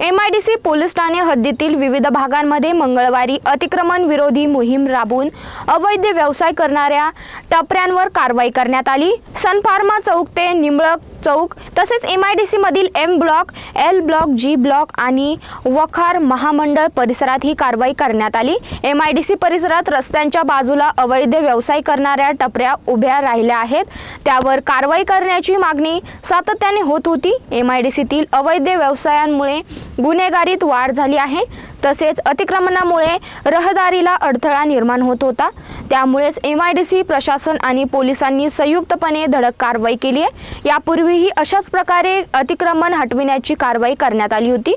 M I D C police Thane हद्दीतील विविध भागांमध्ये मंगळवारी अतिक्रमण विरोधी मोहीम राबवून अवैध व्यवसाय करणाऱ्या टपऱ्यांवर कारवाई करण्यात आली. सनफार्मा चौक ते निंबळक चौक तसेच M I D सीमधील M block L block G block आणि वखार महामंडळ परिसरात ही कारवाई करण्यात आली. एम आय डी सी परिसरात रस्त्यांच्या बाजूला अवैध व्यवसाय करणाऱ्या टपऱ्या उभ्या राहिल्या आहेत. त्यावर कारवाई करण्याची मागणी सातत्याने होत होती. एम आय डी सीतील अवैध व्यवसायांमुळे गुन्हेगारीत वाढ झाली आहे. तसेच अतिक्रमणामुळे रहदारीला अडथळा निर्माण होत होता. त्यामुळेच एम आय डी सी प्रशासन आणि पोलिसांनी संयुक्तपणे धडक कारवाई केली आहे. यापूर्वीही अशाच प्रकारे अतिक्रमण हटविण्याची कारवाई करण्यात आली होती.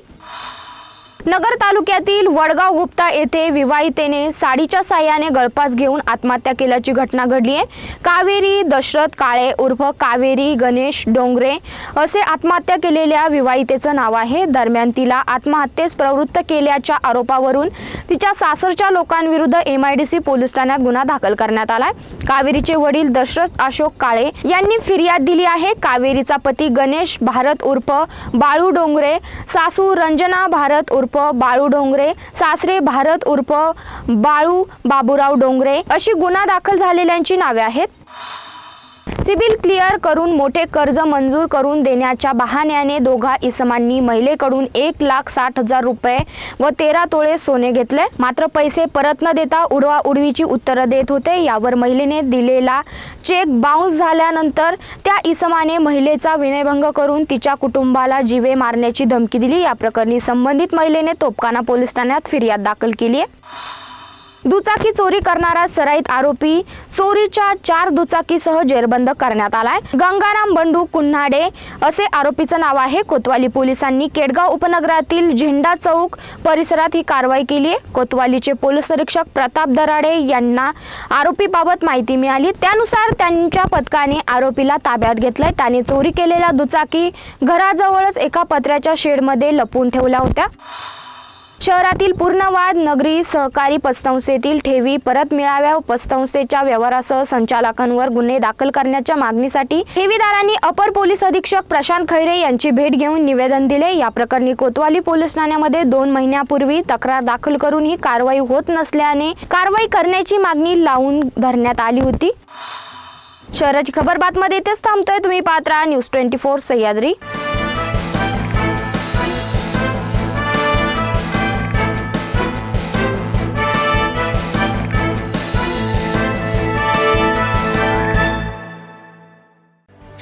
नगर तालुक्यातील वडगाव गुप्ता येथे विवाहितेने साडीच्या साह्याने गळपास घेऊन आत्महत्या केल्याची घटना घडली आहे. कावेरी दशरथ काळे उर्फ कावेरी गणेश डोंगरे असे आत्महत्या केलेल्या विवाहितेचं नाव आहे. दरम्यान तिला आत्महत्येस प्रवृत्त केल्याच्या आरोपावरून तिच्या सासरच्या लोकांविरुद्ध M I D C police ठाण्यात गुन्हा दाखल करण्यात आलाय. कावेरीचे वडील दशरथ अशोक काळे यांनी फिर्याद दिली आहे. कावेरीचा पती गणेश भारत उर्फ बाळू डोंगरे सासू रंजना भारत उर्फ बाळू डोंगरे सासरे भारत उर्फ बाळू बाबूराव डोंगरे अशी गुन्हा दाखल झालेल्यांची नावे आहेत. सिबिल क्लिअर करून मोठे कर्ज मंजूर करून देण्याच्या बहाण्याने दोघा इसमांनी महिलेकडून एक लाख साठ हजार रुपये व तेरा तोळे सोने घेतले. मात्र पैसे परत न देता उडवा उडवीची उत्तरं देत होते. यावर महिलेने दिलेला चेक बाउन्स झाल्यानंतर त्या इसमाने महिलेचा विनयभंग करून तिच्या कुटुंबाला जीवे मारण्याची धमकी दिली. या प्रकरणी संबंधित महिलेने तोपकाना पोलीस ठाण्यात फिर्याद दाखल केली आहे. दुचाकी चोरी करणारा सराईत आरोपी चोरीच्या चार दुचाकीसह जेरबंद करण्यात आलाय. गंगाराम बंडू कुन्हाडे असे आरोपीचं नाव आहे. कोतवाली पोलिसांनी केडगाव उपनगरातील झेंडा चौक परिसरात ही कारवाई केली आहे. कोतवालीचे पोलीस निरीक्षक प्रताप दराडे यांना आरोपीबाबत माहिती मिळाली. त्यानुसार त्यांच्या पथकाने आरोपीला ताब्यात घेतलंय. त्याने चोरी केलेल्या दुचाकी घराजवळच एका पत्र्याच्या शेडमध्ये लपवून ठेवल्या होत्या. शहरातील पूर्णवाद नगरी सहकारी पतसंस्थेतील ठेवी परत मिळाव्या व पतसंस्थेच्या व्यवहारासह संचालकांवर गुन्हे दाखल करण्याच्या मागणीसाठी ठेवीदारांनी अपर पोलीस अधीक्षक प्रशांत खैरे यांची भेट घेऊन निवेदन दिले. या प्रकरणी कोतवाली पोलीस ठाण्यामध्ये दोन महिन्यापूर्वी तक्रार दाखल करून ही कारवाई होत नसल्याने कारवाई करण्याची मागणी लावून धरण्यात आली होती. शहराची खबर बातमध्ये इथेच थांबतोय. तुम्ही पात्रा न्यूज ट्वेंटी फोर सह्याद्री.